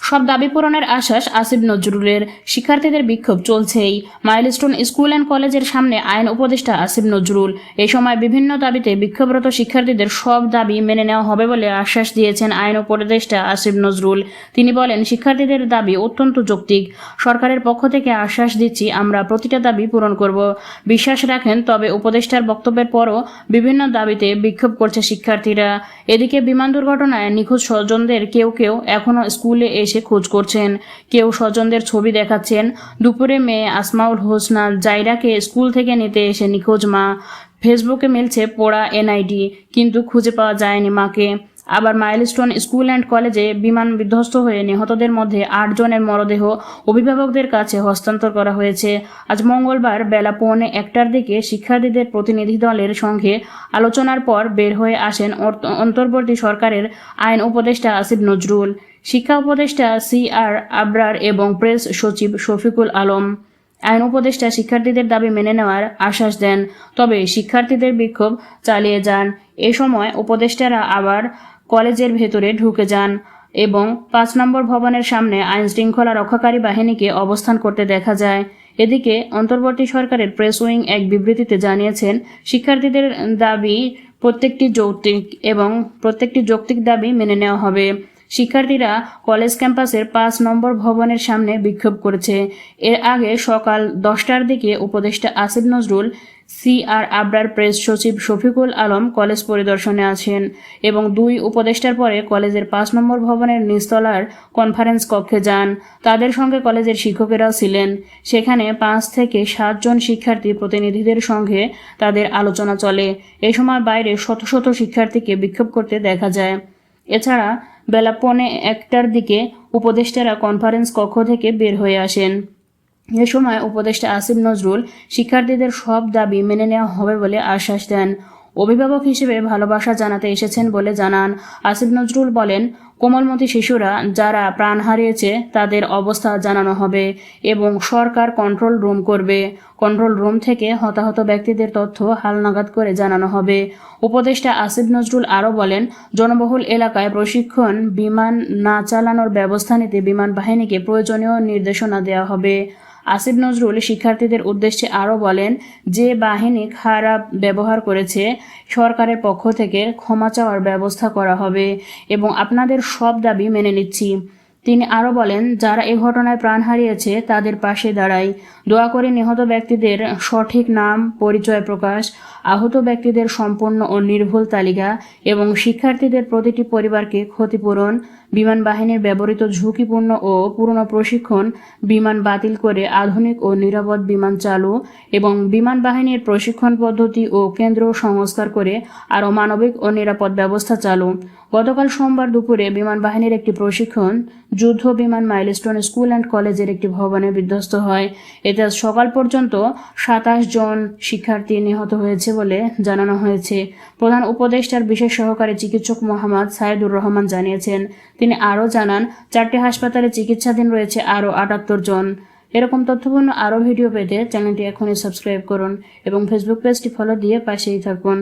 সব দাবি পূরণের আশ্বাস আসিফ নজরুলের। শিক্ষার্থীদের বিক্ষোভ চলছেই। মাইলস্টোন স্কুল অ্যান্ড কলেজের সামনে আইন উপদেষ্টা আসিফ নজরুল। এই সময় বিভিন্ন দাবিতে বিক্ষোভরত শিক্ষার্থীদের সব দাবি মেনে নেওয়া হবে বলে আশ্বাস দিয়েছেন আইন উপদেষ্টা আসিফ নজরুল। তিনি বলেন, শিক্ষার্থীদের দাবি অত্যন্ত যৌক্তিক। সরকারের পক্ষ থেকে আশ্বাস দিচ্ছি, আমরা প্রতিটা দাবি পূরণ করব। বিশ্বাস রাখেন, তবে উপদেষ্টার বক্তব্যের পরও বিভিন্ন দাবিতে বিক্ষোভ করছে শিক্ষার্থীরা। এদিকে বিমান দুর্ঘটনায় নিখোঁজ স্বজনদের কেউ কেউ এখনও স্কুলে এসে খোঁজ করছেন। কেউ স্বজনদের ছবি দেখাচ্ছেন। দুপুরে মেয়ে আসমাউল হোসনা জাইরাকে স্কুল থেকে নিতে এসে নিখোঁজ মা। ফেসবুকে মিলছে পোড়া এনআইডি, কিন্তু খুঁজে পাওয়া যায়নি মাকে। আবার মাইলস্টোন স্কুল অ্যান্ড কলেজে বিমান বিধ্বস্ত হয়ে নিহতদের মধ্যে আটজনের মরদেহ অভিভাবকদের কাছে হস্তান্তর করা হয়েছে। আজ মঙ্গলবার বেলা পৌনে একটার দিকে শিক্ষার্থীদের প্রতিনিধি দলের সঙ্গে আলোচনার পর বের হয়ে আসেন অন্তর্বর্তী সরকারের আইন উপদেষ্টা আসিফ নজরুল, শিক্ষা উপদেষ্টা সি আর আবরার এবং প্রেস সচিব শফিকুল আলম। আইন উপদেষ্টা শিক্ষার্থীদের দাবি মেনে নেওয়ার আশ্বাস দেন। তবে শিক্ষার্থীদের বিক্ষোভ চালিয়ে যান। এ সময় উপদেষ্টারা আবার কলেজের ভেতরে ঢুকে যান এবং পাঁচ নম্বর ভবনের সামনে আইন শৃঙ্খলা রক্ষাকারী বাহিনীকে অবস্থান করতে দেখা যায়। এদিকে অন্তর্বর্তী সরকারের প্রেস উইং এক বিবৃতিতে জানিয়েছেন, শিক্ষার্থীদের দাবি প্রত্যেকটি যৌক্তিক এবং প্রত্যেকটি যৌক্তিক দাবি মেনে নেওয়া হবে। শিক্ষার্থীরা কলেজ ক্যাম্পাসের পাঁচ নম্বর ভবনের সামনে বিক্ষোভ করেছে। এর আগে সকাল দশটার দিকে উপদেষ্টা Asif Nazrul, C R Abrar press সচিব শফিকুল আলম কলেজ পরিদর্শনে আছেন এবং দুই উপদেষ্টার পরে কলেজের পাঁচ নম্বর ভবনের নিচতলার কনফারেন্স কক্ষে যান। তাদের সঙ্গে কলেজের শিক্ষকেরাও ছিলেন। সেখানে পাঁচ থেকে সাতজন শিক্ষার্থী প্রতিনিধিদের সঙ্গে তাদের আলোচনা চলে। এ সময় বাইরে শত শত শিক্ষার্থীকে বিক্ষোভ করতে দেখা যায়। এছাড়া বেলা পৌনে একটার দিকে উপদেষ্টারা কনফারেন্স কক্ষ থেকে বের হয়ে আসেন। এ সময় উপদেষ্টা আসিফ নজরুল শিক্ষার্থীদের সব দাবি মেনে নেওয়া হবে বলে আশ্বাস দেন। অভিভাবক হিসেবে ভালোবাসা জানাতে এসেছেন বলে জানান আসিফ নজরুল বলেন, কোমলমতি শিশুরা যারা প্রাণ হারিয়েছে তাদের অবস্থা জানানো হবে এবং সরকার কন্ট্রোল রুম করবে। কন্ট্রোল রুম থেকে হতাহত ব্যক্তিদের তথ্য হালনাগাদ করে জানানো হবে। উপদেষ্টা আসিফ নজরুল আরও বলেন, জনবহুল এলাকায় প্রশিক্ষণ, বিমান না চালানোর ব্যবস্থা নিতে বিমান বাহিনীকে প্রয়োজনীয় নির্দেশনা দেওয়া হবে। আসিফ নজরুল শিক্ষার্থীদের উদ্দেশ্যে আরও বলেন, যে বাহিনী খারাপ ব্যবহার করেছে, সরকারের পক্ষ থেকে ক্ষমা চাওয়ার ব্যবস্থা করা হবে এবং আপনাদের সব দাবি মেনে নিচ্ছি। তিনি আরও বলেন, যারা এই ঘটনায় প্রাণ হারিয়েছে, তাদের পাশে দাঁড়াই। দোয়া করে নিহত ব্যক্তিদের সঠিক নাম, পরিচয় প্রকাশ, আহত ব্যক্তিদের সম্পূর্ণ ও নির্ভুল তালিকা এবং শিক্ষার্থীদের প্রতিটি পরিবারকে ক্ষতিপূরণ, বিমান বাহিনীর ব্যবহৃত ঝুঁকিপূর্ণ ও পুরনো প্রশিক্ষণ, বিমান বাতিল করে আধুনিক ও নিরাপদ বিমান চালু এবং বিমান বাহিনীর প্রশিক্ষণ পদ্ধতি ও কেন্দ্র সংস্কার করে আরও মানবিক ও নিরাপদ ব্যবস্থা চালু। গতকাল সোমবার দুপুরে বিমান বাহিনীর একটি প্রশিক্ষণ, যুদ্ধ বিমান মাইলস্টোন স্কুল অ্যান্ড কলেজের একটি ভবনে বিধ্বস্ত হয়। এতে সকাল পর্যন্ত সাতাশ জন শিক্ষার্থী নিহত হয়েছে বলে জানানো হয়েছে। প্রধান উপদেষ্টার বিশেষ সহকারী চিকিৎসক মোহাম্মদ সাইদুর রহমান জানিয়েছেন, তিনি আরও জানান, চারটি হাসপাতালে চিকিৎসাধীন রয়েছে আরও আটাত্তর জন। এরকম তথ্যপূর্ণ আরও ভিডিও পেতে চ্যানেলটি এখনই সাবস্ক্রাইব করুন এবং ফেসবুক পেজটি ফলো দিয়ে পাশেই থাকুন।